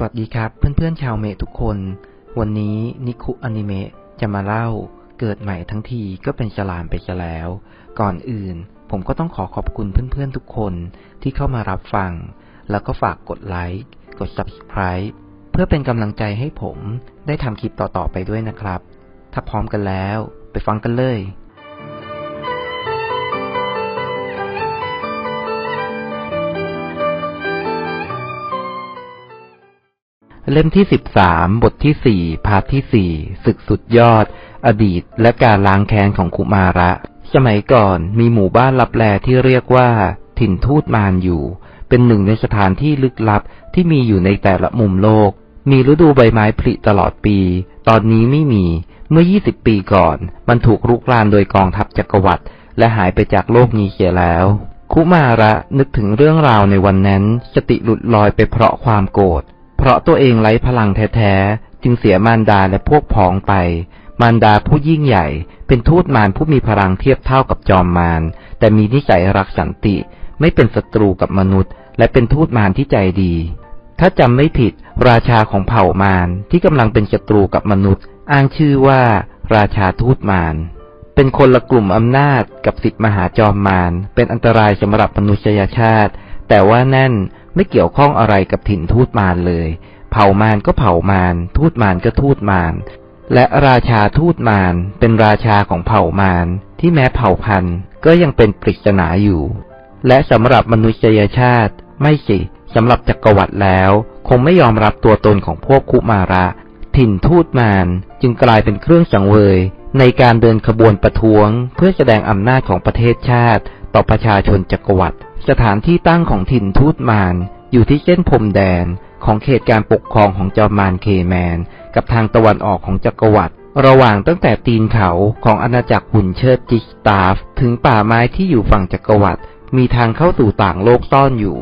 สวัสดีครับเพื่อนๆชาวเมทุกคน วันนี้นิคุอนิเมะจะมาเล่าเกิดใหม่ทั้งทีก็เป็นฉลามไปซะแล้ว ก่อนอื่น ผมก็ต้องขอขอบคุณเพื่อนๆทุกคนที่เข้ามารับฟัง แล้วก็ฝากกดไลค์กด Subscribe เพื่อเป็นกำลังใจให้ผมได้ทำคลิปต่อๆไปด้วยนะครับ ถ้าพร้อมกันแล้ว ไปฟังกันเลย เล่มที่สิบสามบทที่สี่พาร์ทที่สี่ศึกสุดยอด อดีตและการล้างแค้นของคุมาระ สมัยก่อนมีหมู่บ้านลับแลที่เรียกว่า ถิ่นทูตมารอยู่ เป็นหนึ่งในสถานที่ลึกลับที่มีอยู่ในแต่ละมุมโลก มีฤดูใบไม้ผลิตลอดปี ตอนนี้ไม่มีเมื่อ 20 ปีก่อน มันถูกรุกรานโดยกองทัพจักรวรรดิและหายไปจากโลกนี้เสียแล้ว คุมาระนึกถึงเรื่องราวในวันนั้น สติหลุดลอยไปเพราะความโกรธ เพราะตัวเองไร้พลังแท้ๆ จึงเสียมารดาและพวกพ้องไป มารดาผู้ยิ่งใหญ่ เป็นทูตมารผู้มีพลังเทียบเท่ากับจอมมาร แต่มีนิสัยรักสันติ ไม่เป็นศัตรูกับมนุษย์ และเป็นทูตมารที่ใจดี ถ้าจำไม่ผิด ราชาของเผ่ามารที่กำลังเป็นศัตรูกับมนุษย์ อ้างชื่อว่า ราชาทูตมารเป็นคนละกลุ่มอำนาจกับสิทธิมหาจอมมาร เป็นอันตรายสำหรับมนุษยชาติ แต่ว่านั่นไม่เกี่ยวข้องอะไรกับถิ่นทูตมารเลย เผ่ามารก็เผ่ามาร ทูตมารก็ทูตมาร และราชาทูตมารเป็นราชาของเผ่ามารที่แม้เผ่าพันธุ์ก็ยังเป็นปริศนาอยู่ และสำหรับมนุษยชาติ ไม่สิสำหรับจักรวรรดิแล้ว คงไม่ยอมรับตัวตนของพวกคุมาระ ถิ่นทูตมารจึงกลายเป็นเครื่องสังเวยในการเดินขบวนประท้วงเพื่อแสดงอำนาจของประเทศชาติ ต่อประชาชนจักรวรรดิ สถานที่ตั้งของถิ่นทูตมารอยู่ที่เส้นพรมแดนของเขตการปกครองของจอมมารเคแมน กับทางตะวันออกของจักรวรรดิระหว่างตั้งแต่ตีนเขาของอาณาจักรหุ่นเชิดจิสตาฟ ถึงป่าไม้ที่อยู่ฝั่งจักรวรรดิมีทางเข้าสู่ต่างโลกซ่อนอยู่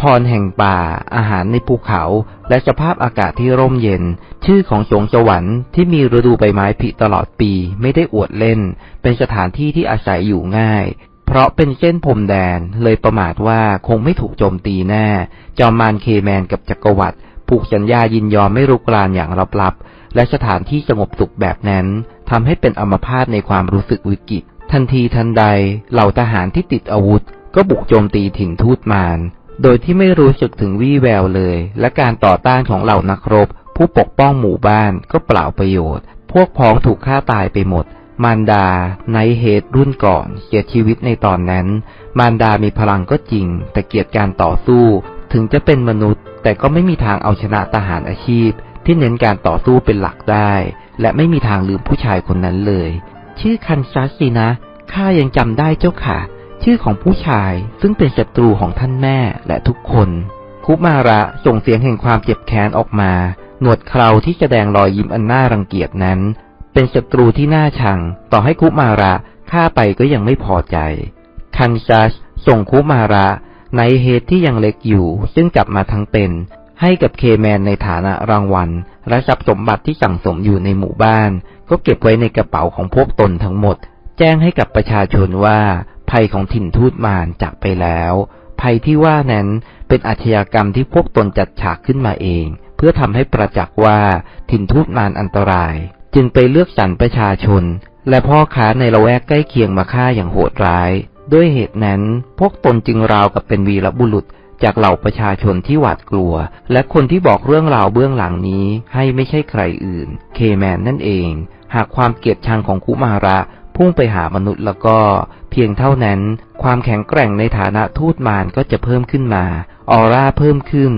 พรแห่งป่า อาหารในภูเขา และสภาพอากาศที่ร่มเย็น ชื่อของสวงสวรรค์ที่มีฤดูใบไม้ผลิตลอดปีไม่ได้อวดเล่น เป็นสถานที่ที่อาศัยอยู่ง่าย เพราะเป็นเส้นพรมแดนเลยประมาทว่าคงไม่ถูกโจมตีแน่ จอมมารเคแมนกับจักรวรรดิผูกสัญญายินยอมไม่รุกรานอย่างลับๆ และสถานที่สงบสุขแบบนั้นทำให้เป็นอมพาตในความรู้สึกวิกฤต ทันทีทันใดเหล่าทหารที่ติดอาวุธ ก็บุกโจมตีถิ่นทูตมาร โดยที่ไม่รู้สึกถึงวี่แววเลย และการต่อต้านของเหล่านักรบ ผู้ปกป้องหมู่บ้านก็เปล่าประโยชน์ พวกพ้องถูกฆ่าตายไปหมด มารดาไนเฮดรุ่นก่อนเสียชีวิตในตอนนั้น มารดามีพลังก็จริง แต่เกียรติการต่อสู้ ถึงจะเป็นมนุษย์ แต่ก็ไม่มีทางเอาชนะทหารอาชีพ ที่เน้นการต่อสู้เป็นหลักได้ และไม่มีทางลืมผู้ชายคนนั้นเลย ชื่อคันซัสสินะข้ายังจำได้เจ้าค่ะ ชื่อของผู้ชายซึ่งเป็นศัตรูของท่านแม่และทุกคนคุมาระส่งเสียงแห่งความเจ็บแค้นออกมา หนวดเคราที่แสดงรอยยิ้มอันน่ารังเกียจนั้น เป็นศัตรูที่น่าชัง ต่อให้คุมาระฆ่าไปก็ยังไม่พอใจ คันซัสส่งคุมาระในเฮดที่ยังเล็กอยู่ ซึ่งจับมาทั้งเป็น ให้กับเคแมนในฐานะรางวัล และทรัพย์สมบัติที่สั่งสมอยู่ในหมู่บ้าน ก็เก็บไว้ในกระเป๋าของพวกตนทั้งหมด แจ้งให้กับประชาชนว่า ภัยของถิ่นทูตมารจากไปแล้ว ภัยที่ว่านั้นเป็นอาชญากรรมที่พวกตนจัดฉากขึ้นมาเอง เพื่อทำให้ประจักษ์ว่าถิ่นทูตมารอันตราย จึงไปเลือกสรรประชาชน และพ่อค้าในละแวกใกล้เคียงมาฆ่าอย่างโหดร้าย ด้วยเหตุนั้นพวกตนจึงราวกับเป็นวีรบุรุษจากเหล่าประชาชนที่หวาดกลัว และคนที่บอกเรื่องราวเบื้องหลังนี้ให้ไม่ใช่ใครอื่น เคแมนนั่นเอง หากความเกลียดชังของคุมาระพุ่งไปหามนุษย์แล้วก็ เพียงเท่านั้น ความแข็งแกร่งในฐานะทูตมารก็จะเพิ่มขึ้นมา ออร่าเพิ่มขึ้น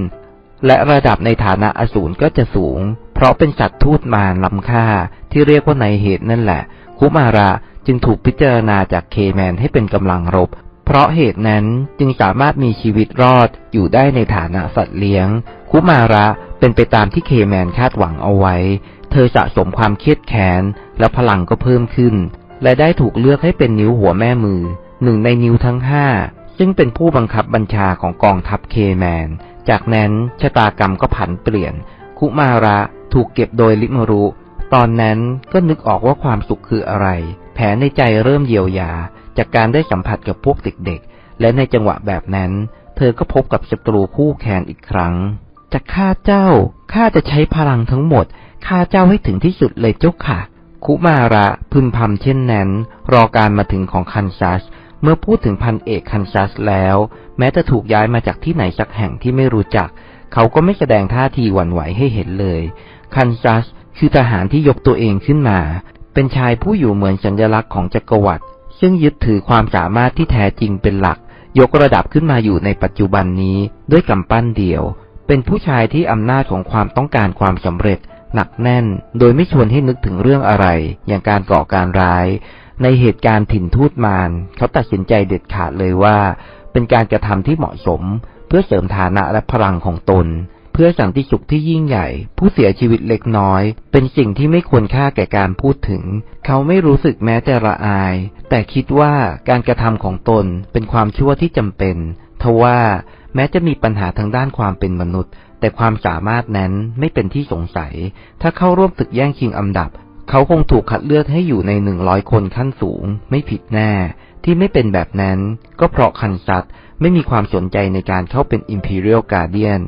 และระดับในฐานะอสูรก็จะสูง เพราะเป็นสัตว์ทูตมารล้ำค่าที่เรียกว่าในเหตุนั่นแหละ คุมาระจึงถูกพิจารณาจากเคแมนให้เป็นกำลังรบ เพราะเหตุนั้นจึงสามารถมีชีวิตรอดอยู่ได้ในฐานะสัตว์เลี้ยง คุมาระเป็นไปตามที่เคแมนคาดหวังเอาไว้ เธอสะสมความเครียดแค้นและพลังก็เพิ่มขึ้น และได้ถูกเลือกให้เป็นนิ้วหัวแม่มือหนึ่งในนิ้วทั้งห้าซึ่งเป็นผู้บังคับบัญชาของกองทัพเคแมน จากนั้นชะตากรรมก็ผันเปลี่ยน คุมาระถูกเก็บโดยลิมรุ ตอนนั้นก็นึกออกว่าความสุขคืออะไร แผลในใจเริ่มเยียวยา จากการได้สัมผัสกับพวกเด็กๆ และในจังหวะแบบนั้น เธอก็พบกับศัตรูคู่แข่งอีกครั้ง จะฆ่าเจ้า ข้าจะใช้พลังทั้งหมด ฆ่าเจ้าให้ถึงที่สุดเลยเจ้าค่ะ คุมาระพึมพำเช่นนั้น รอการมาถึงของคันซัส เมื่อพูดถึงพันเอกคันซัสแล้ว แม้จะถูกย้ายมาจากที่ไหนสักแห่งที่ไม่รู้จัก เขาก็ไม่แสดงท่าทีหวั่นไหวให้เห็นเลย คันซัสคือทหารที่ยกตัวเองขึ้นมา เป็นชายผู้อยู่เหมือนสัญลักษณ์ของจักรวรรดิซึ่งยึดถือความสามารถที่แท้จริงเป็นหลัก ยกระดับขึ้นมาอยู่ในปัจจุบันนี้ด้วยกำปั้นเดียว เป็นผู้ชายที่อำนาจของความต้องการความสำเร็จ หนักแน่น โดยไม่ชวนให้นึกถึงเรื่องอะไร อย่างการก่อการร้าย ในเหตุการณ์ถิ่นทูตมารเขาตัดสินใจเด็ดขาดเลยว่า เป็นการกระทำที่เหมาะสม เพื่อเสริมฐานะและพลังของตน เพื่อสันติสุขที่ยิ่งใหญ่ ผู้เสียชีวิตเล็กน้อย เป็นสิ่งที่ไม่ควรค่าแก่การพูดถึง เขาไม่รู้สึกแม้แต่ละอาย แต่คิดว่าการกระทำของตนเป็นความชั่วที่จำเป็นทว่าแม้จะมีปัญหาทางด้านความเป็นมนุษย์ แต่ความสามารถนั้นไม่เป็นที่สงสัย ถ้าเข้าร่วมศึกแย่งชิงอันดับ เขาคงถูกคัดเลือกให้อยู่ในหนึ่งร้อยคนขั้นสูง ไม่ผิดแน่ ที่ไม่เป็นแบบนั้น ก็เพราะคันซัตไม่มีความสนใจในการเข้าเป็น Imperial Guardian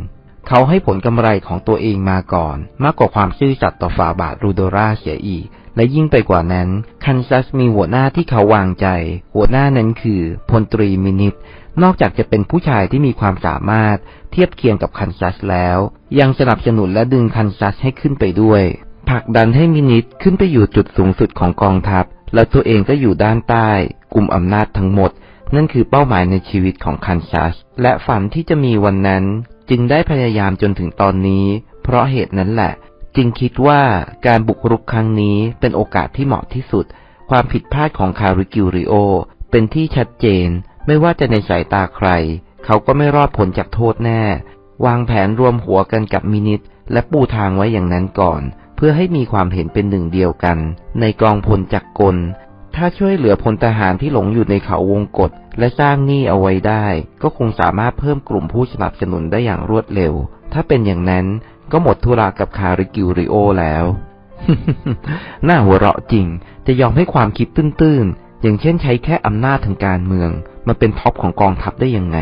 เขาให้ผลกำไรของตัวเองมาก่อน มากกว่าความซื่อสัตย์ต่อฝาบาทรูโดราเสียอีก และยิ่งไปกว่านั้น คันซัสมีหัวหน้าที่เขาวางใจ หัวหน้านั้นคือพลตรีมินิตนอกจากจะเป็นผู้ชายที่มีความสามารถ เทียบเคียงกับคันซัสแล้ว ยังสนับสนุนและดึงคันซัสให้ขึ้นไปด้วย ผลักดันให้มินิตขึ้นไปอยู่จุดสูงสุดของกองทัพ และตัวเองก็อยู่ด้านใต้กลุ่มอำนาจทั้งหมด นั่นคือเป้าหมายในชีวิตของคันซัส และฝันที่จะมีวันนั้น จึงได้พยายามจนถึงตอนนี้ เพราะเหตุนั้นแหละ จึงคิดว่าการบุกรุกครั้งนี้เป็นโอกาสที่เหมาะที่สุด ความผิดพลาดของคาริกิริโอ เป็นที่ชัดเจน ไม่ว่าจะในสายตาใคร เขาก็ไม่รอดผลจากโทษแน่ วางแผนรวมหัวกันกับมินิตและปูทางไว้อย่างนั้นก่อน เพื่อให้มีความเห็นเป็นหนึ่งเดียวกัน ในกองพลจักรกล ถ้าช่วยเหลือพลทหารที่หลงอยู่ในเขาวงกฏและสร้างหนี้เอาไว้ได้ ก็คงสามารถเพิ่มกลุ่มผู้สนับสนุนได้อย่างรวดเร็ว ถ้าเป็นอย่างนั้นก็หมดธุระกับคาริกิริโอแล้วน่าหัวเราะจริง จะยอมให้ความคิดตื้นๆ อย่างเช่นใช้แค่อำนาจทางการเมือง มาเป็นท็อปของกองทัพได้ยังไง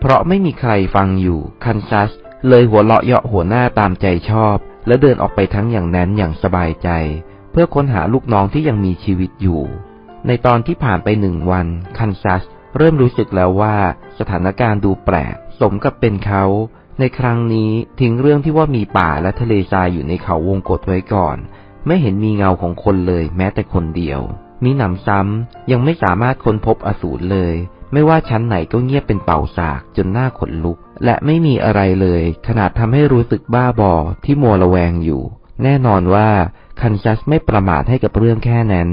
เพราะไม่มีใครฟังอยู่ คันซัส เลยหัวเราะเยาะหัวหน้าตามใจชอบ และเดินออกไปทั้งอย่างนั้นอย่างสบายใจ เพื่อค้นหาลูกน้องที่ยังมีชีวิตอยู่ ในตอนที่ผ่านไปหนึ่งวัน คันซัส เริ่มรู้สึกแล้วว่าสถานการณ์ดูแปลก สมกับเป็นเขา ในครั้งนี้ทิ้งเรื่องที่ว่ามีป่าและทะเลทรายอยู่ในเขาวงกฏไว้ก่อน ไม่เห็นมีเงาของคนเลยแม้แต่คนเดียว มีหนำซ้ำยังไม่สามารถค้นพบอสูรเลย ไม่ว่าชั้นไหนก็เงียบเป็นเป่าสากจนหน้าขนลุก และไม่มีอะไรเลย ขนาดทำให้รู้สึกบ้าบอที่มัวระแวงอยู่ แน่นอนว่าคันซัสไม่ประมาทให้กับเรื่องแค่นั้น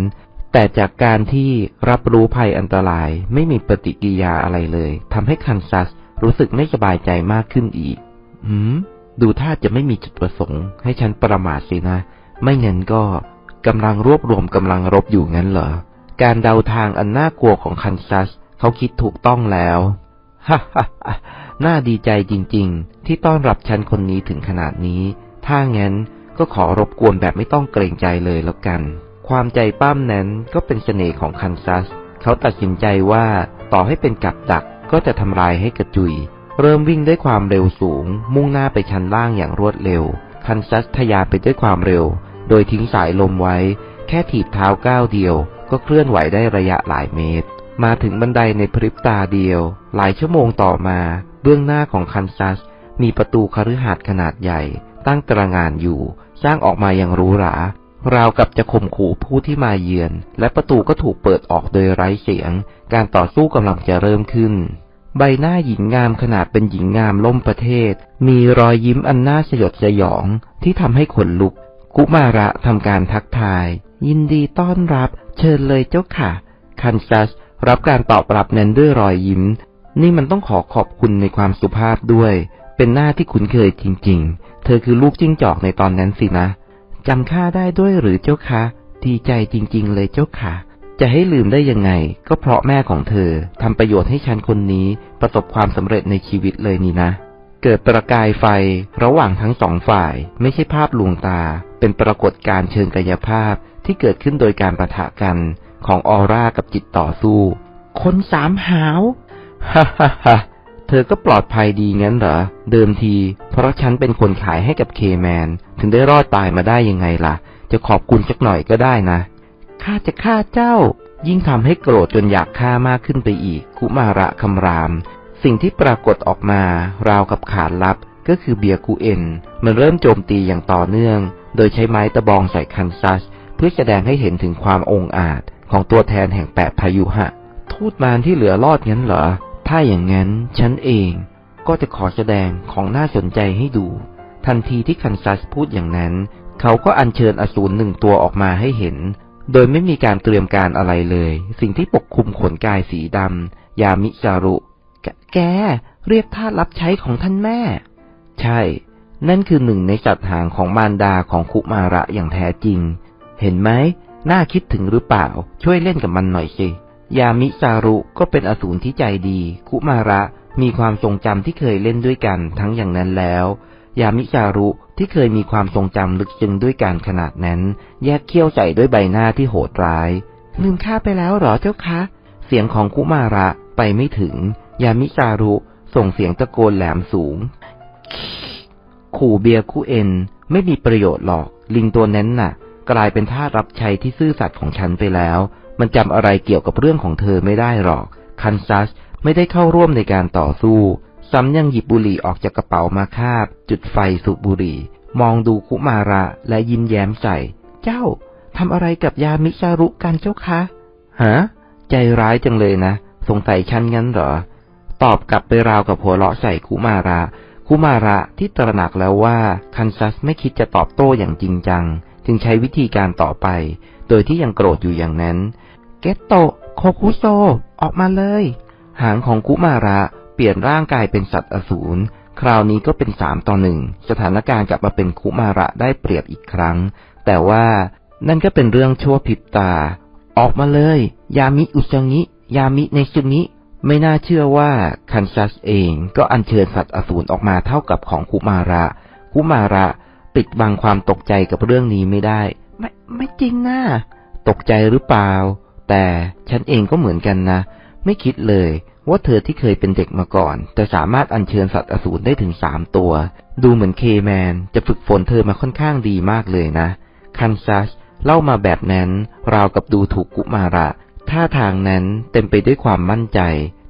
แต่จากการที่รับรู้ภัยอันตรายไม่มีปฏิกิยาอะไรเลยทำให้คันซัสรู้สึกไม่สบายใจมากขึ้นอีก หืม ดูท่าจะไม่มีจุดประสงค์ ให้ฉันประมาทสินะ ไม่งั้นก็กำลังรวบรวมกำลังรบอยู่งั้นเหรอ การเดาทางอันน่ากลัวของคันซัส เขาคิดถูกต้องแล้ว ฮ่าฮ่า น่าดีใจจริงๆ ที่ต้อนรับฉันคนนี้ถึงขนาดนี้ ถ้างั้นก็ขอรบกวนแบบไม่ต้องเกรงใจเลยแล้วกัน ความใจปั้มนั้นก็เป็นเสน่ห์ของคันซัส เขาตัดสินใจว่าต่อให้เป็นกับดักก็จะทำลายให้กระจุย เริ่มวิ่งด้วยความเร็วสูง มุ่งหน้าไปชั้นล่างอย่างรวดเร็ว คันซัสทะยานไปด้วยความเร็ว โดยทิ้งสายลมไว้ แค่ถีบเท้าก้าวเดียว ก็เคลื่อนไหวได้ระยะหลายเมตร มาถึงบันไดในพริบตาเดียว หลายชั่วโมงต่อมา เบื้องหน้าของคันซัส มีประตูคฤหาสน์ขนาดใหญ่ ตั้งตระงานอยู่ สร้างออกมาอย่างหรูหราราวกับจะข่มขู่ผู้ที่มาเยือน และประตูก็ถูกเปิดออกโดยไร้เสียง การต่อสู้กำลังจะเริ่มขึ้น ใบหน้าหญิงงามขนาดเป็นหญิงงามล่มประเทศ มีรอยยิ้มอันน่าสยดสยองที่ทำให้ขนลุก กุมาระทำการทักทาย ยินดีต้อนรับ เชิญเลยเจ้าค่ะ คันซัส รับการตอบรับแนั้นด้วยรอยยิ้ม นี่มันต้องขอขอบคุณในความสุภาพด้วย เป็นหน้าที่คุ้นเคยจริง ๆ เธอคือลูกจิ้งจอกในตอนนั้นสินะจำข้าได้ด้วยหรือเจ้าคะดีใจจริง ๆ เลยเจ้าค่ะ จะให้ลืมได้ยังไง ก็เพราะแม่ของเธอทำประโยชน์ให้ฉันคนนี้ประสบความสำเร็จในชีวิตเลยนี่นะ เกิดประกายไฟระหว่างทั้งสองฝ่าย ไม่ใช่ภาพลวงตา เป็นปรากฏการณ์เชิงกายภาพที่เกิดขึ้นโดยการประทะกันของออร่ากับจิตต่อสู้ คนสามหาว ฮ่าฮ่าฮ่าเธอก็ปลอดภัยดีงั้นเหรอ เดิมที เพราะฉันเป็นคนขายให้กับเคแมน ถึงได้รอดตายมาได้ยังไงล่ะ จะขอบคุณสักหน่อยก็ได้นะ ข้าจะฆ่าเจ้า ยิ่งทำให้โกรธจนอยากฆ่ามากขึ้นไปอีก คุมาระคำราม สิ่งที่ปรากฏออกมา ราวกับขานลับ ก็คือเบียร์กูเอ็น มันเริ่มโจมตีอย่างต่อเนื่อง โดยใช้ไม้ตะบองใส่คันซัส เพื่อแสดงให้เห็นถึงความองอาจของตัวแทนแห่งแปดพายุหะทูตมารที่เหลือรอดงั้นเหรอ ถ้าอย่างนั้นฉันเองก็จะขอแสดงของน่าสนใจให้ดู ทันทีที่คันซัสพูดอย่างนั้น เขาก็อัญเชิญอสูรหนึ่งตัวออกมาให้เห็น โดยไม่มีการเตรียมการอะไรเลย สิ่งที่ปกคลุมขนกายสีดำยามิจารุแกเรียกท่าสรับใช้ของท่านแม่ ใช่ นั่นคือหนึ่งในสัตหางของมารดาของคุมาระอย่างแท้จริง เห็นไหมน่าคิดถึงหรือเปล่า ช่วยเล่นกับมันหน่อยสิ ยามิซารุก็เป็นอสูรที่ใจดี คุมาระมีความทรงจำที่เคยเล่นด้วยกันทั้งอย่างนั้นแล้ว ยามิซารุที่เคยมีความทรงจำลึกซึ้งด้วยกันขนาดนั้น แยกเขี้ยวใส่ด้วยใบหน้าที่โหดร้าย ลืมข้าไปแล้วหรอเจ้าคะ เสียงของคุมาระไปไม่ถึง ยามิซารุส่งเสียงตะโกนแหลมสูง ขู่เบียคู่เอ็น ไม่มีประโยชน์หรอก ลิงตัวนั้นน่ะ กลายเป็นท่ารับใช้ที่ซื่อสัตย์ของฉันไปแล้ว มันจำอะไรเกี่ยวกับเรื่องของเธอไม่ได้หรอก คันซัสไม่ได้เข้าร่วมในการต่อสู้ ซ้ำยังหยิบบุหรี่ออกจากกระเป๋ามาคาบ จุดไฟสูบบุหรี่ มองดูคุมาระและยิ้มแย้มใส่ เจ้าทำอะไรกับยามิซารุกันเจ้าคะ ฮะ ใจร้ายจังเลยนะ สงสัยฉันงั้นเหรอ ตอบกลับไปราวกับหัวเราะใส่คุมาระคุมาระที่ตระหนักแล้วว่าคันซัสไม่คิดจะตอบโต้อย่างจริงจัง จึงใช้วิธีการต่อไป โดยที่ยังโกรธอยู่อย่างนั้น เกตโตโคคุโซ ออกมาเลย หางของคุมาระเปลี่ยนร่างกายเป็นสัตว์อสูร คราวนี้ก็เป็นสามต่อหนึ่ง สถานการณ์กลับมาเป็นคุมาระได้เปรียบอีกครั้ง แต่ว่านั่นก็เป็นเรื่องชั่วพริบตา ออกมาเลย ยามิอุซงิ ยามิในซึงิไม่น่าเชื่อว่าคันซัสเองก็อัญเชิญสัตว์อสูรออกมาเท่ากับของคุมาระ คุมาระปิดบังความตกใจกับเรื่องนี้ไม่ได้ ไม่ไม่จริงนะตกใจหรือเปล่า แต่ฉันเองก็เหมือนกันนะ ไม่คิดเลยว่าเธอที่เคยเป็นเด็กมาก่อนแต่สามารถอัญเชิญสัตว์อสูรได้ถึงสามตัว ดูเหมือนเคแมนจะฝึกฝนเธอมาค่อนข้างดีมากเลยนะ คันซัสเล่ามาแบบนั้น ราวกับดูถูกกุมาระ ท่าทางนั้นเต็มไปด้วยความมั่นใจ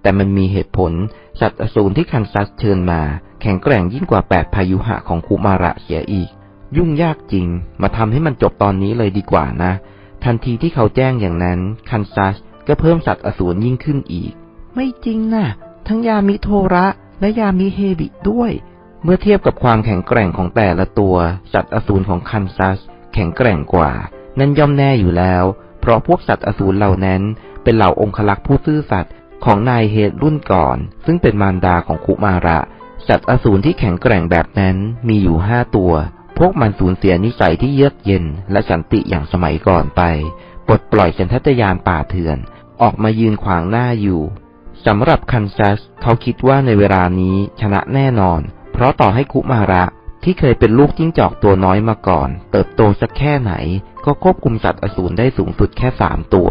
แต่มันมีเหตุผล สัตว์อสูรที่คันซัสเชิญมา แข็งแกร่งยิ่งกว่าแปดพายุหะของคุมาระเสียอีก ยุ่งยากจริง มาทำให้มันจบตอนนี้เลยดีกว่านะ ทันทีที่เขาแจ้งอย่างนั้น คันซัสก็เพิ่มสัตว์อสูรยิ่งขึ้นอีก ไม่จริงนะทั้งยามิโทระและยามิเฮบิด้วย เมื่อเทียบกับความแข็งแกร่งของแต่ละตัว สัตว์อสูรของคันซัส แข็งแกร่งกว่า นั่นย่อมแน่อยู่แล้ว เพราะพวกสัตว์อสูรเหล่านั้น เป็นเหล่าองคลักษ์ผู้ซื่อสัตย์ของนายเฮดรุ่นก่อน ซึ่งเป็นมารดาของคุมาระ สัตว์อสูรที่แข็งแกร่งแบบนั้นมีอยู่ห้าตัว วกมันสูญเสียนิสัยที่เยือกเย็นและสันติอย่างสมัยก่อนไป ปลดปล่อยสันทัตยานป่าเถื่อน ออกมายืนขวางหน้าอยู่สำหรับคันซัสเขาคิดว่าในเวลานี้ชนะแน่นอน เพราะต่อให้คุมาระที่เคยเป็นลูกจิ้งจอกตัวน้อยมาก่อน เติบโตสักแค่ไหน ก็ควบคุมสัตว์อสูรได้สูงสุดแค่สามตัว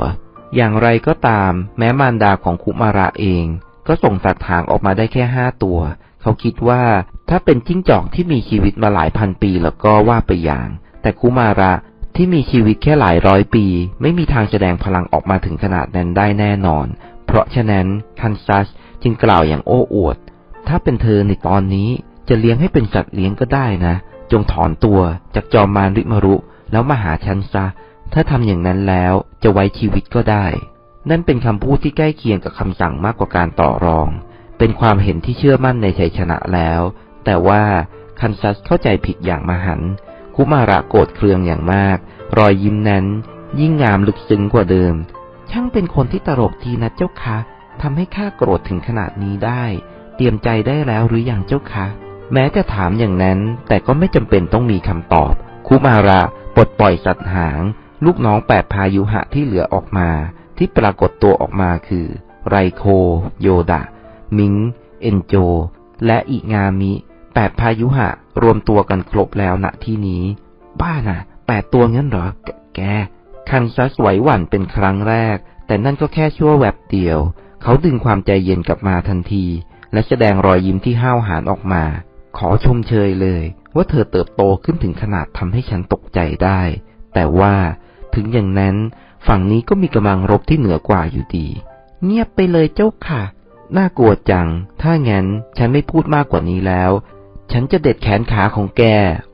อย่างไรก็ตาม แม้มารดาของคุมาระเอง ก็ส่งสัตว์หางออกมาได้แค่ห้าตัว เขาคิดว่าถ้าเป็นจิ้งจอกที่มีชีวิตมาหลายพันปีแล้วก็ว่าไปอย่าง แต่คุมาระที่มีชีวิตแค่หลายร้อยปี ไม่มีทางแสดงพลังออกมาถึงขนาดนั้นได้แน่นอน เพราะฉะนั้นคันซัสจึงกล่าวอย่างโอ้อวด ถ้าเป็นเธอในตอนนี้จะเลี้ยงให้เป็นสัตว์เลี้ยงก็ได้นะ จงถอนตัวจากจอมมารริมารุ แล้วมาหาฉันซะ ถ้าทำอย่างนั้นแล้วจะไว้ชีวิตก็ได้ นั่นเป็นคำพูดที่ใกล้เคียงกับคำสั่งมากกว่าการต่อรอง เป็นความเห็นที่เชื่อมั่นในชัยชนะแล้ว แต่ว่าคันซัสเข้าใจผิดอย่างมหัน คุมาระโกรธเคืองอย่างมาก รอยยิ้มนั้น ยิ่งงามลึกซึ้งกว่าเดิม ช่างเป็นคนที่ตลกทีนะเจ้าคะทำให้ข้าโกรธถึงขนาดนี้ได้ เตรียมใจได้แล้วหรืออยังเจ้าคะ แม้จะถามอย่างนั้น แต่ก็ไม่จำเป็นต้องมีคำตอบ คุมาระปลดปล่อยสัตว์หาง ลูกน้องแปดพายุหะที่เหลือออกมา ที่ปรากฏตัวออกมาคือ ไรโค โยดะ มิง เอนโจ และอิงามิ แปดพายุหะ รวมตัวกันครบแล้วณที่นี้ บ้าน่ะ แปดตัวงั้นเหรอแกแก คันซัสไหวหวั่นเป็นครั้งแรก แต่นั่นก็แค่ชั่วแวบเดียว เขาดึงความใจเย็นกลับมาทันที และแสดงรอยยิ้มที่ห้าวหาญออกมา ขอชมเชยเลย ว่าเธอเติบโตขึ้นถึงขนาดทำให้ฉันตกใจได้ แต่ว่าถึงอย่างนั้น ฝั่งนี้ก็มีกำลังรบที่เหนือกว่าอยู่ดี เงียบไปเลยเจ้าค่ะ น่ากลัวจัง ถ้างั้นฉันไม่พูดมากกว่านี้แล้ว ฉันจะเด็ดแขนขาของแก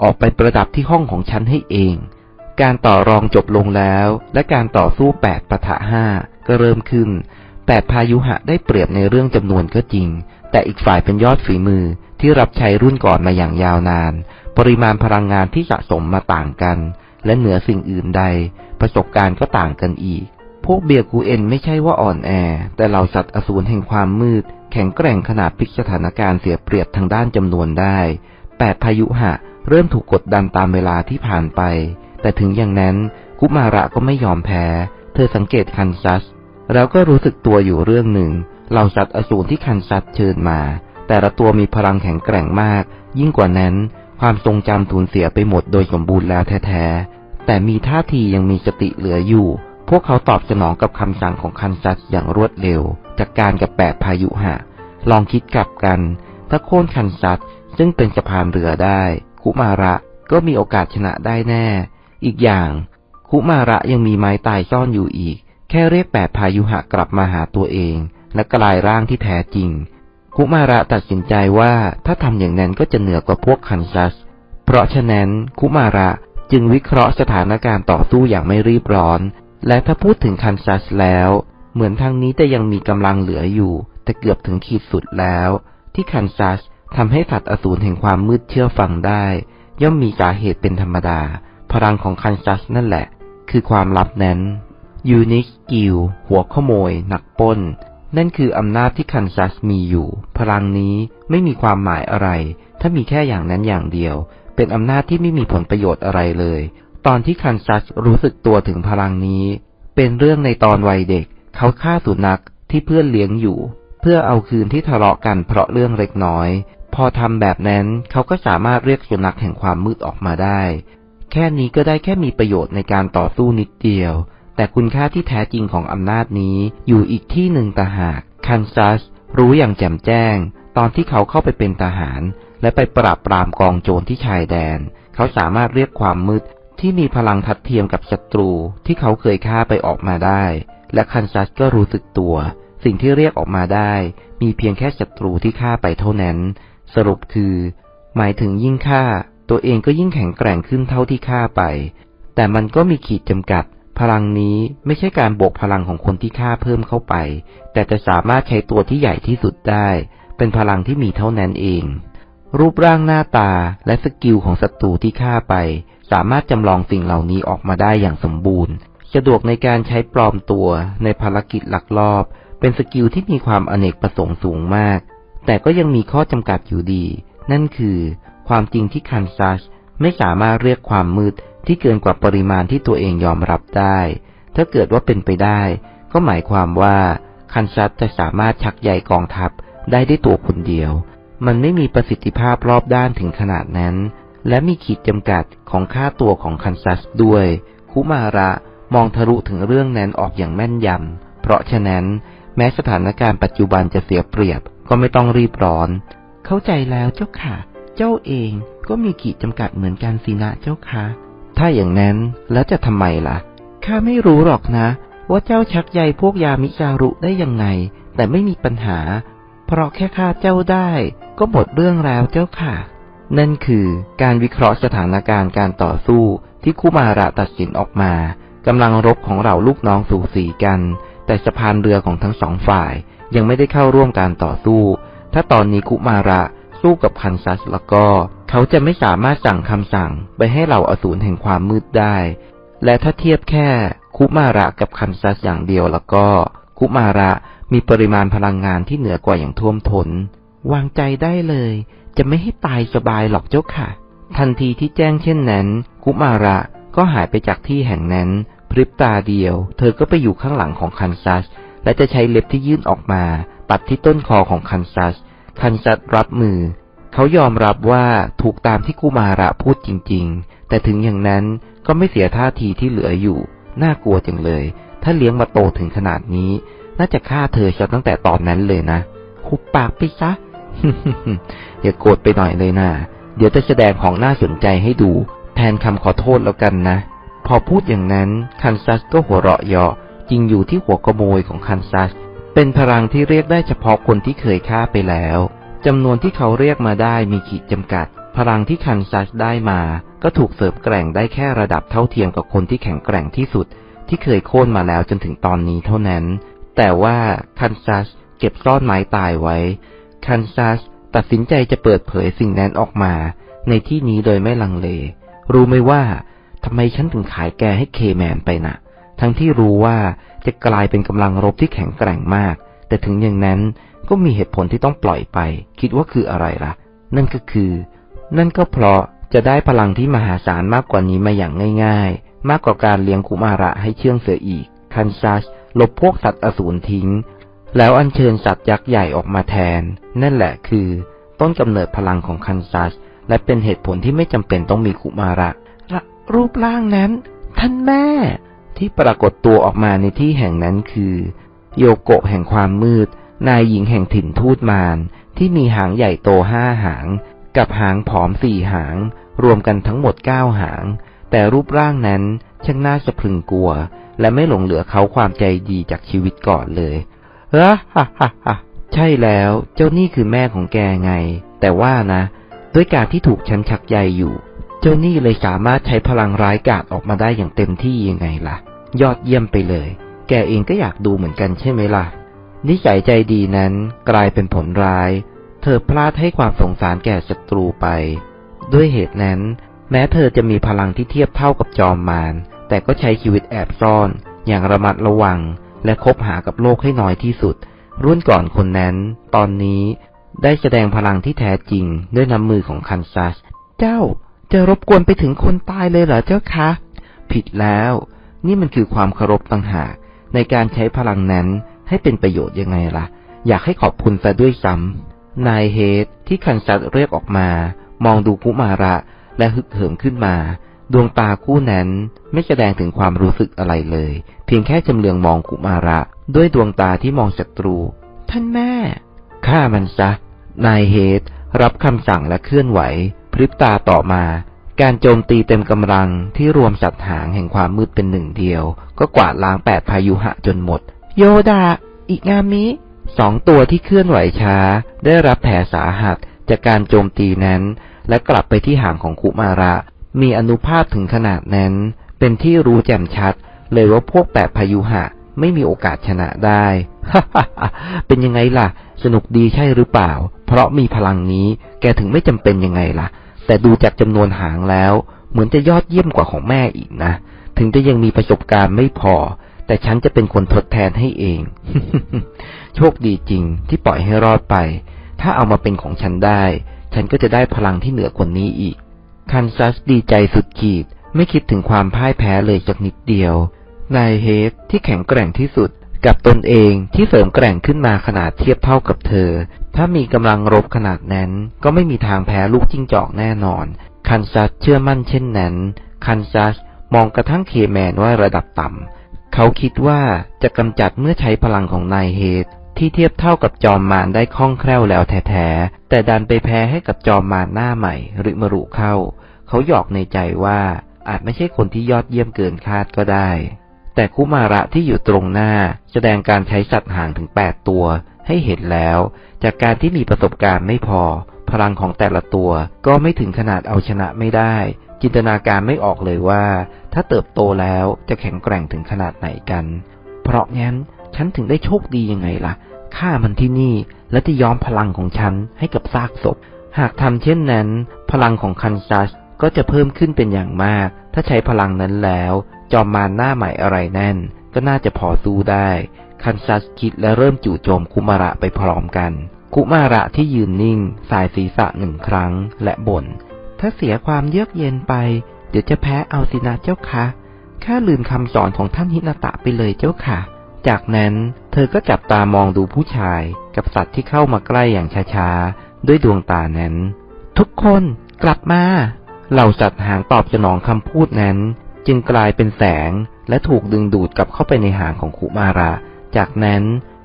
ออกไปประดับที่ห้องของฉันให้เอง การต่อรองจบลงแล้ว และการต่อสู้แปดปะทะห้าก็เริ่มขึ้นแปดพายุหะได้เปรียบในเรื่องจำนวนก็จริง แต่อีกฝ่ายเป็นยอดฝีมือที่รับใช้รุ่นก่อนมาอย่างยาวนาน ปริมาณพลังงานที่สะสมมาต่างกัน และเหนือสิ่งอื่นใด ประสบการณ์ก็ต่างกันอีก พวกเบียร์กูเอ็นไม่ใช่ว่าอ่อนแอ แต่เหล่าสัตว์อสูรแห่งความมืด แข็งแกร่งขนาดพลิกสถานการณ์เสียเปรียบทางด้านจำนวนได้แปดพายุหะ เริ่มถูกกดดันตามเวลาที่ผ่านไป แต่ถึงอย่างนั้นกุมาระก็ไม่ยอมแพ้ เธอสังเกตคันซัส แล้วก็รู้สึกตัวอยู่เรื่องหนึ่ง เหล่าสัตว์อสูรที่คันซัสเชิญมา แต่ละตัวมีพลังแข็งแกร่งมาก ยิ่งกว่านั้น ความทรงจำสูญเสียไปหมดโดยสมบูรณ์แล้วแท้ๆแต่มีท่าทียังมีสติเหลืออยู่ พวกเขาตอบสนองกับคำสั่งของคันซัสอย่างรวดเร็ว จากการกับแปดพายุหะ ลองคิดกลับกัน ถ้าโค่นคันซัสซึ่งเป็นสะพานเรือได้ คุมาระก็มีโอกาสชนะได้แน่ อีกอย่าง คุมาระยังมีไม้ตายซ่อนอยู่อีก แค่เรียกแปดพายุหะกลับมาหาตัวเอง และกลายร่างที่แท้จริง คุมาระตัดสินใจว่าถ้าทำอย่างนั้นก็จะเหนือกว่าพวกคันซัส เพราะฉะนั้นคุมาระจึงวิเคราะห์สถานการณ์ต่อสู้อย่างไม่รีบร้อน และถ้าพูดถึงคันซัสแล้ว เหมือนทางนี้แต่ยังมีกำลังเหลืออยู่ แต่เกือบถึงขีดสุดแล้ว ที่คันซัสทำให้สัตว์อสูรแห่งความมืดเชื่อฟังได้ ย่อมมีสาเหตุเป็นธรรมดา พลังของคันซัสนั่นแหละ คือความลับนั้นยูนิคกิลหัวขโมย นักป้น นั่นคืออำนาจที่คันซัสมีอยู่ พลังนี้ไม่มีความหมายอะไร ถ้ามีแค่อย่างนั้นอย่างเดียว เป็นอำนาจที่ไม่มีผลประโยชน์อะไรเลย ตอนที่คันซัสรู้สึกตัวถึงพลังนี้ เป็นเรื่องในตอนวัยเด็ก เขาฆ่าสุนัขที่เพื่อนเลี้ยงอยู่ เพื่อเอาคืนที่ทะเลาะกันเพราะเรื่องเล็กน้อย พอทำแบบนั้นเขาก็สามารถเรียกสุนัขแห่งความมืดออกมาได้ แค่นี้ก็ได้แค่มีประโยชน์ในการต่อสู้นิดเดียว แต่คุณค่าที่แท้จริงของอำนาจนี้อยู่อีกที่หนึ่งต่างหากคันซัสรู้อย่างแจ่มแจ้ง ตอนที่เขาเข้าไปเป็นทหาร และไปปราบปรามกองโจรที่ชายแดน เขาสามารถเรียกความมืด ที่มีพลังทัดเทียมกับศัตรูที่เขาเคยฆ่าไปออกมาได้ และคันซัสก็รู้สึกตัว สิ่งที่เรียกออกมาได้ มีเพียงแค่ศัตรูที่ฆ่าไปเท่านั้น สรุปคือ หมายถึงยิ่งฆ่า ตัวเองก็ยิ่งแข็งแกร่งขึ้นเท่าที่ฆ่าไป แต่มันก็มีขีดจำกัด พลังนี้ไม่ใช่การบวกพลังของคนที่ฆ่าเพิ่มเข้าไป แต่จะสามารถใช้ตัวที่ใหญ่ที่สุดได้ เป็นพลังที่มีเท่านั้นเอง รูปร่างหน้าตาและสกิลของศัตรูที่ฆ่าไป สามารถจำลองสิ่งเหล่านี้ออกมาได้อย่างสมบูรณ์ สะดวกในการใช้ปลอมตัวในภารกิจหลักลอบ เป็นสกิลที่มีความอเนกประสงค์สูงมาก แต่ก็ยังมีข้อจำกัดอยู่ดี นั่นคือ ความจริงที่คันซัสไม่สามารถเรียกความมืดที่เกินกว่าปริมาณที่ตัวเองยอมรับได้ ถ้าเกิดว่าเป็นไปได้ ก็หมายความว่าคันซัสจะสามารถชักใยกองทัพได้ด้วยตัวคนเดียว มันไม่มีประสิทธิภาพรอบด้านถึงขนาดนั้น และมีขีดจำกัดของค่าตัวของคันซัสด้วย คุมาระมองทะลุถึงเรื่องนั้นออกอย่างแม่นยำ เพราะฉะนั้น แม้สถานการณ์ปัจจุบันจะเสียเปรียบก็ไม่ต้องรีบร้อน เข้าใจแล้วเจ้าค่ะ เจ้าเองก็มีขีดจำกัดเหมือนกันสินะเจ้าค่ะ ถ้าอย่างนั้นแล้วจะทำไมล่ะ ข้าไม่รู้หรอกนะ ว่าเจ้าชักใยพวกยามิจารุได้ยังไง แต่ไม่มีปัญหา เพราะแค่ฆ่าเจ้าได้ ก็หมดเรื่องแล้วเจ้าค่ะ นั่นคือการวิเคราะห์สถานการณ์การต่อสู้ที่คุมาระตัดสินออกมากำลังรบของเราลูกน้องสู่สีกัน แต่สะพานเรือของทั้งสองฝ่ายยังไม่ได้เข้าร่วมการต่อสู้ ถ้าตอนนี้คุมาระสู้กับคันซัสแล้วก็ เขาจะไม่สามารถสั่งคำสั่งไปให้เหล่าอสูรแห่งความมืดได้ และถ้าเทียบแค่คุมาระกับคันซัสอย่างเดียวแล้วก็ คุมาระมีปริมาณพลังงานที่เหนือกว่าอย่างท่วมท้นวางใจได้เลย จะไม่ให้ตายสบายหรอกเจ้าค่ะ ทันทีที่แจ้งเช่นนั้นคุมาระก็หายไปจากที่แห่งนั้น พริบตาเดียว เธอก็ไปอยู่ข้างหลังของคันซัส และจะใช้เล็บที่ยื่นออกมาปัดที่ต้นคอของคันซัส คันซัสรับมือ เขายอมรับว่าถูกตามที่กุมาระพูดจริง ๆ แต่ถึงอย่างนั้นก็ไม่เสียท่าทีที่เหลืออยู่ น่ากลัวจังเลย ถ้าเลี้ยงมาโตถึงขนาดนี้ น่าจะฆ่าเธอซะตั้งแต่ตอนนั้นเลยนะหุบปากไปซะ อย่าโกรธไปหน่อยเลยนะเดี๋ยวจะแสดงของน่าสนใจให้ดู แทนคำขอโทษแล้วกันนะ พอพูดอย่างนั้นคันซัสก็หัวเราะเยาะจริงอยู่ที่หัวขโมยของคันซัส เป็นพลังที่เรียกได้เฉพาะคนที่เคยฆ่าไปแล้วจำนวนที่เขาเรียกมาได้มีขีดจำกัด พลังที่คันซัสได้มา ก็ถูกเสริมแกร่งได้แค่ระดับเท่าเทียมกับคนที่แข็งแกร่งที่สุด ที่เคยโค่นมาแล้วจนถึงตอนนี้เท่านั้น แต่ว่าคันซัสเก็บซ่อนไม้ตายไว้ คันซัสตัดสินใจจะเปิดเผยสิ่งนั้นออกมาในที่นี้โดยไม่ลังเล รู้ไหมว่าทำไมฉันถึงขายแกให้เคแมนไปนะ่ะ ทั้งที่รู้ว่าจะกลายเป็นกำลังรบที่แข็งแกร่งมาก แต่ถึงอย่างนั้นก็มีเหตุผลที่ต้องปล่อยไป คิดว่าคืออะไรละ่ะ นั่นก็คือ นั่นก็เพราะจะได้พลังที่มหาศาลมากกว่านี้มาอย่างง่าย ๆ มากกว่าการเลี้ยงกุมาระให้เชื่องเสืออีก คันซัสลบพวกสัตว์อสูรทิ้ง แล้วอัญเชิญสัตว์ยักษ์ใหญ่ออกมาแทน นั่นแหละคือ ต้นกำเนิดพลังของคันซัส และเป็นเหตุผลที่ไม่จำเป็นต้องมีกุมาระรูปร่างนั้น ท่านแม่ ที่ปรากฏตัวออกมาในที่แห่งนั้นคือ โยโกะแห่งความมืด นายหญิงแห่งถิ่นทูตมารที่มีหางใหญ่โตห้าหาง กับหางผอมสี่หาง รวมกันทั้งหมดเก้าหาง แต่รูปร่างนั้นช่างน่าสะพรึงกลัว และไม่หลงเหลือเขาความใจดีจากชีวิตก่อนเลย ฮ้ฮ่าฮ่าฮ่าใช่แล้วเจ้านี่คือแม่ของแกไง แต่ว่านะ ด้วยการที่ถูกฉันชักใยอยู่ เจ้านี่เลยสามารถใช้พลังร้ายกาจออกมาได้อย่างเต็มที่ยังไงล่ะ ยอดเยี่ยมไปเลย แกเองก็อยากดูเหมือนกันใช่ไหมล่ะ นิสัยใจดีนั้นกลายเป็นผลร้าย เธอพลาดให้ความสงสารแก่ศัตรูไป ด้วยเหตุนั้น แม้เธอจะมีพลังที่เทียบเท่ากับจอมมารแต่ก็ใช้ชีวิตแอบซ่อนอย่างระมัดระวัง และคบหากับโลกให้น้อยที่สุด รุ่นก่อนคนนั้น ตอนนี้ได้แสดงพลังที่แท้จริงด้วยน้ำมือของคันซัส เจ้าจะรบกวนไปถึงคนตายเลยเหรอเจ้าคะ ผิดแล้ว นี่มันคือความเคารพต่างหากในการใช้พลังนั้นให้เป็นประโยชน์ยังไงล่ะ อยากให้ขอบคุณซะด้วยซ้ำนายเฮดที่คันซัสเรียกออกมา มองดูคุมาระและฮึกเหิมขึ้นมา ดวงตาคู่นั้นไม่แสดงถึงความรู้สึกอะไรเลย เพียงแค่จำเลืองมองกุมาระ ด้วยดวงตาที่มองศัตรู ท่านแม่ฆ่ามันซะ นายเฮดรับคำสั่งและเคลื่อนไหว พริบตาต่อมา การโจมตีเต็มกำลังที่รวมสัตว์หางแห่งความมืดเป็นหนึ่งเดียว ก็กวาดล้างแปดพายุหะจนหมด โยดาอิงามิสองตัวที่เคลื่อนไหวช้า ได้รับแผลสาหัสจากการโจมตีนั้น และกลับไปที่หางของคุมาระ มีอนุภาพถึงขนาดนั้น เป็นที่รู้แจ่มชัด เลยว่าพวกแปดพายุหะไม่มีโอกาสชนะได้ เป็นยังไงล่ะ สนุกดีใช่หรือเปล่า เพราะมีพลังนี้ แกถึงไม่จำเป็นยังไงล่ะ แต่ดูจากจำนวนหางแล้ว เหมือนจะยอดเยี่ยมกว่าของแม่อีกนะ ถึงจะยังมีประสบการณ์ไม่พอ แต่ฉันจะเป็นคนทดแทนให้เอง โชคดีจริงที่ปล่อยให้รอดไป ถ้าเอามาเป็นของฉันได้ ฉันก็จะได้พลังที่เหนือกว่านี้อีก คันซัสดีใจสุดขีด ไม่คิดถึงความพ่ายแพ้เลยสักนิดเดียวนายเฮดที่แข็งแกร่งที่สุด กับตนเองที่เสริมแกร่งขึ้นมาขนาดเทียบเท่ากับเธอ ถ้ามีกำลังรบขนาดนั้น ก็ไม่มีทางแพ้ลูกจิ้งจอกแน่นอน คันซัสเชื่อมั่นเช่นนั้น คันซัสมองกระทั่งเคแมนว่าระดับต่ำเขาคิดว่าจะกำจัดเมื่อใช้พลังของนายเฮด ที่เทียบเท่ากับจอมมารได้คล่องแคล่วแล้วแท้ๆ แต่ดันไปแพ้ให้กับจอมมารหน้าใหม่ริมรุเข้า เขาหยอกในใจว่าอาจไม่ใช่คนที่ยอดเยี่ยมเกินคาดก็ได้ แต่คุมาระที่อยู่ตรงหน้า แสดงการใช้สัตว์ห่างถึงแปดตัว ให้เห็นแล้ว จากการที่มีประสบการณ์ไม่พอ พลังของแต่ละตัวก็ไม่ถึงขนาดเอาชนะไม่ได้ จินตนาการไม่ออกเลยว่า ถ้าเติบโตแล้วจะแข็งแกร่งถึงขนาดไหนกัน เพราะงั้นฉันถึงได้โชคดียังไงล่ะ ฆ่ามันที่นี่และที่ย้อมพลังของฉันให้กับซากศพ หากทำเช่นนั้น พลังของคันซัสก็จะเพิ่มขึ้นเป็นอย่างมาก ถ้าใช้พลังนั้นแล้ว จอมมารหน้าใหม่อะไรแน่น ก็น่าจะพอสู้ได้ คันซัสคิดและเริ่มจู่โจมคุมาระไปพร้อมกัน คุมาระที่ยืนนิ่ง สายศีรษะหนึ่งครั้งและบน่น ถ้าเสียความเยือกเย็นไป เดี๋ยวจะแพ้เอาสินะเจ้าคะแค่ลืมคำสอนของท่านฮินาตะไปเลยเจ้าค่ะ จากนั้น เธอก็จับตามองดูผู้ชายกับสัตว์ที่เข้ามาใกล้อย่างช้าๆ ด้วยดวงตานั้น ทุกคนกลับมา เหล่าสัตว์หางตอบสนองคำพูดนั้น จึงกลายเป็นแสงและถูกดึงดูดกลับเข้าไปในหางของคุมาระ จากนั้น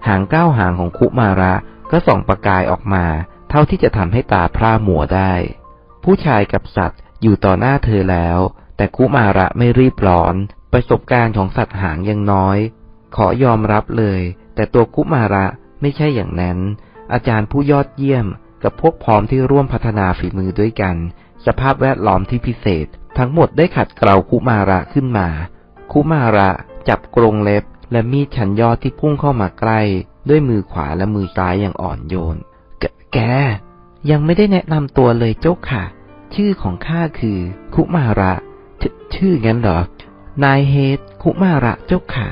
หางก้าวหางของคุมาระก็ส่องประกายออกมา เท่าที่จะทำให้ตาพร่ามัวได้ ผู้ชายกับสัตว์อยู่ต่อหน้าเธอแล้ว แต่คุมาระไม่รีบร้อน ประสบการณ์ของสัตว์หางยังน้อย ขอยอมรับเลย แต่ตัวคุมาระไม่ใช่อย่างนั้น อาจารย์ผู้ยอดเยี่ยม กับพวกพร้อมที่ร่วมพัฒนาฝีมือด้วยกัน สภาพแวดล้อมที่พิเศษ ทั้งหมดได้ขัดเกลาคุมาระขึ้นมา คุมาระจับกรงเล็บ และมีดชันยอดที่พุ่งเข้ามาใกล้ ด้วยมือขวาและมือซ้ายอย่างอ่อนโยนแกแก ยังไม่ได้แนะนำตัวเลยเจ้าค่ะ ชื่อของข้าคือ คุมาระชชื่องั้นเหรอ นายเฮดคุมาระเจ้าค่ะ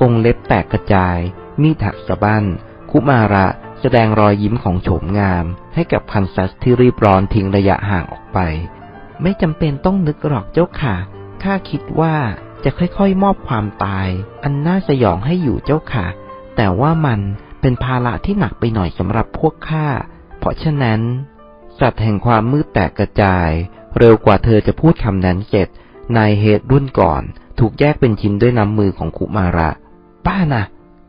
กรงเล็บแตกกระจาย มีดหักสะบั้นคุมาระแสดงรอยยิ้มของโฉมงาม ให้กับคันซัสที่รีบร้อนทิ้งระยะห่างออกไป ไม่จำเป็นต้องนึกหรอกเจ้าค่ะ ข้าคิดว่าจะค่อยๆ มอบความตาย อันน่าสยองให้อยู่เจ้าค่ะ แต่ว่ามันเป็นภาระที่หนักไปหน่อยสำหรับพวกข้า เพราะฉะนั้น สัตว์แห่งความมืดแตกกระจาย เร็วกว่าเธอจะพูดคำนั้นเสร็จนายเฮดรุ่นก่อน ถูกแยกเป็นชิ้นด้วยน้ำมือของคุมาระ ป้านะ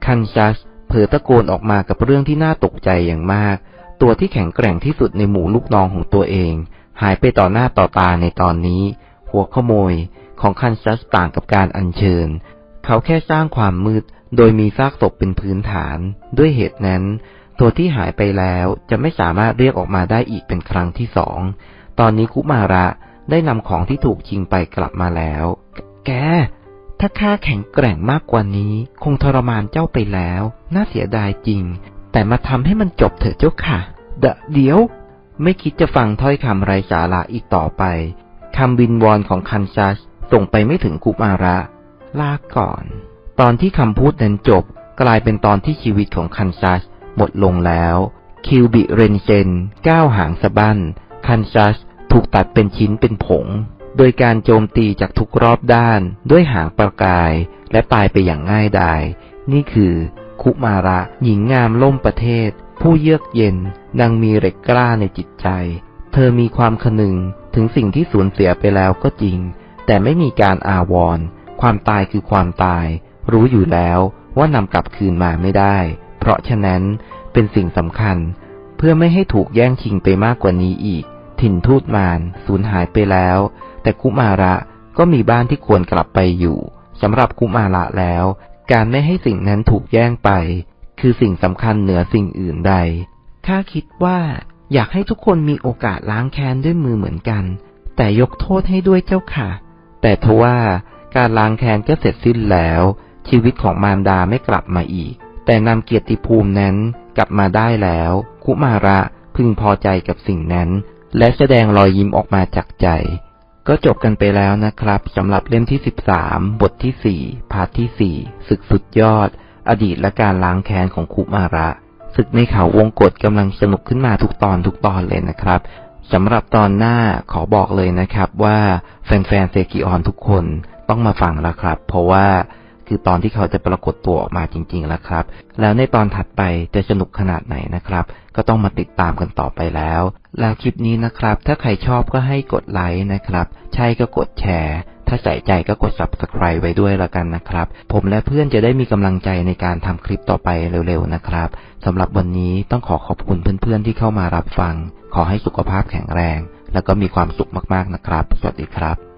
คันซัสเผลอตะโกนออกมากับเรื่องที่น่าตกใจอย่างมาก ตัวที่แข็งแกร่งที่สุดในหมู่ลูกน้องของตัวเอง หายไปต่อหน้าต่อตาในตอนนี้ หัวขโมยของคันซัสต่างกับการอัญเชิญ เขาแค่สร้างความมืดโดยมีซากศพเป็นพื้นฐาน ด้วยเหตุนั้น ตัวที่หายไปแล้วจะไม่สามารถเรียกออกมาได้อีกเป็นครั้งที่สอง ตอนนี้คุมาระได้นำของที่ถูกชิงไปกลับมาแล้ว แก ถ้าข้าแข็งแกร่งมากกว่านี้ คงทรมานเจ้าไปแล้ว น่าเสียดายจริง แต่มาทำให้มันจบเถอะเจ้าค่ะ เดะเดี๋ยว ไม่คิดจะฟังถ้อยคำไร้สาระอีกต่อไปคำบินวอนของคันซัสส่งไปไม่ถึงกุมาระ ลาก่อน ตอนที่คำพูดนั้นจบ กลายเป็นตอนที่ชีวิตของคันซัสหมดลงแล้ว คิวบิเรนเซนก้าวหางสะบั้นคันซัสถูกตัดเป็นชิ้นเป็นผง โดยการโจมตีจากทุกรอบด้านด้วยหางประกาย และตายไปอย่างง่ายดาย นี่คือคุมาระ หญิงงามล่มประเทศ ผู้เยือกเย็นดังมีเหล็กกล้าในจิตใจ เธอมีความคนึงถึงสิ่งที่สูญเสียไปแล้วก็จริง แต่ไม่มีการอาวรณ์ความตายคือความตาย รู้อยู่แล้วว่านำกลับคืนมาไม่ได้ เพราะฉะนั้นเป็นสิ่งสำคัญ เพื่อไม่ให้ถูกแย่งชิงไปมากกว่านี้อีก ถิ่นทูตมารสูญหายไปแล้ว แต่กุมาระก็มีบ้านที่ควรกลับไปอยู่สำหรับกุมาระแล้ว การไม่ให้สิ่งนั้นถูกแย่งไป คือสิ่งสำคัญเหนือสิ่งอื่นใดข้าคิดว่าอยากให้ทุกคนมีโอกาสล้างแค้นด้วยมือเหมือนกัน แต่ยกโทษให้ด้วยเจ้าค่ะ แต่ทว่าการล้างแค้นก็เสร็จสิ้นแล้ว ชีวิตของมารดาไม่กลับมาอีก แต่นำเกียรติภูมินั้นกลับมาได้แล้วคุมาระพึงพอใจกับสิ่งนั้น และแสดงรอยยิ้มออกมาจากใจ ก็จบกันไปแล้วนะครับสำหรับเล่มที่ 13 บทที่ 4 พาร์ทที่ 4 ศึกสุดยอด อดีตและการล้างแค้นของคุมาระศึกในเขาวงกฏกำลังสนุกขึ้นมาทุกตอนทุกตอนเลยนะครับสำหรับตอนหน้าขอบอกเลยนะครับว่าแฟนๆเซกิออนทุกคนต้องมาฟังแล้วครับ เพราะว่า คือตอนที่เขาจะปรากฏตัวออกมาจริง ๆ แล้วครับ แล้วในตอนถัดไปจะสนุกขนาดไหนนะครับ ก็ต้องมาติดตามกันต่อไปแล้ว แล้วคลิปนี้นะครับ ถ้าใครชอบก็ให้กดไลค์นะครับ ใช่ก็กดแชร์ ถ้าใส่ใจก็กด subscribe ไว้ด้วยละกันนะครับ ผมและเพื่อนจะได้มีกำลังใจในการทำคลิปต่อไปเร็วๆนะครับสำหรับวันนี้ต้องขอขอบคุณเพื่อนๆที่เข้ามารับฟัง ขอให้สุขภาพแข็งแรง แล้วก็มีความสุขมากๆนะครับ สวัสดีครับ